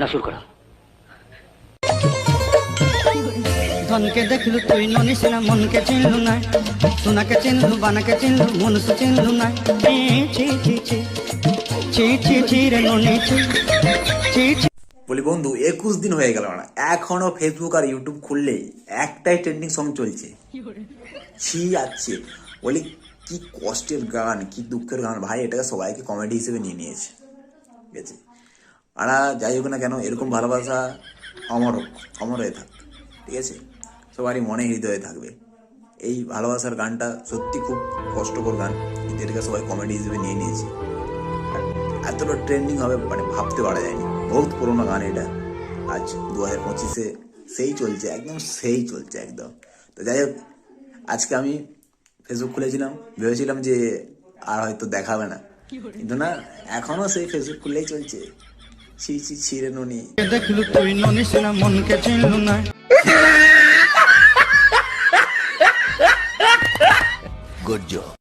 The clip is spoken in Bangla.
না শুরু করো। ধনকে দেখলু তুই ননিস না মনকে চিনলু না সোনাকে চিনলু বানাকে চিনলু মনুষ চিনলু না ছি ছি ছি ছি। ছি ছি ছি রে ননি ছি ছি ছি। বলি বন্ধু একুশ দিন হয়ে গেল না এখনও ফেসবুক আর ইউটিউব খুললে একটাই ট্রেন্ডিং সং চলছে। ছি আছে বলি কি কষ্টের গান কি দুঃখের গান। ভাই এটাকে সবাইকে কমেডি হিসেবে নিয়ে নিয়েছে। ঠিক আছে? আর যাই হোক না কেন, এরকম ভালোবাসা অমর অমর হয়ে থাক, ঠিক আছে? সবারই মনে হৃদয়ে থাকবে। এই ভালোবাসার গানটা সত্যি খুব কষ্টকর গান, কিন্তু এটাকে সবাই কমেডি হিসেবে নিয়ে নিয়েছে। এতটা ট্রেন্ডিং হবে মানে ভাবতে পারা যায়নি। বহুত পুরোনো গান এটা। আজ দু হাজার পঁচিশে সেই চলছে, একদম সেই চলছে, একদম। তো যাই হোক, আজকে আমি ফেসবুক খুলেছিলাম, ভেবেছিলাম যে আর হয়তো দেখাবে না। কিন্তু না এখনও সেই ফেসবুক খুললেই চলছে। ছি ছি ছিঁড়ে ননি দেখলু তুই ননিস না মনকে চিনলু না job.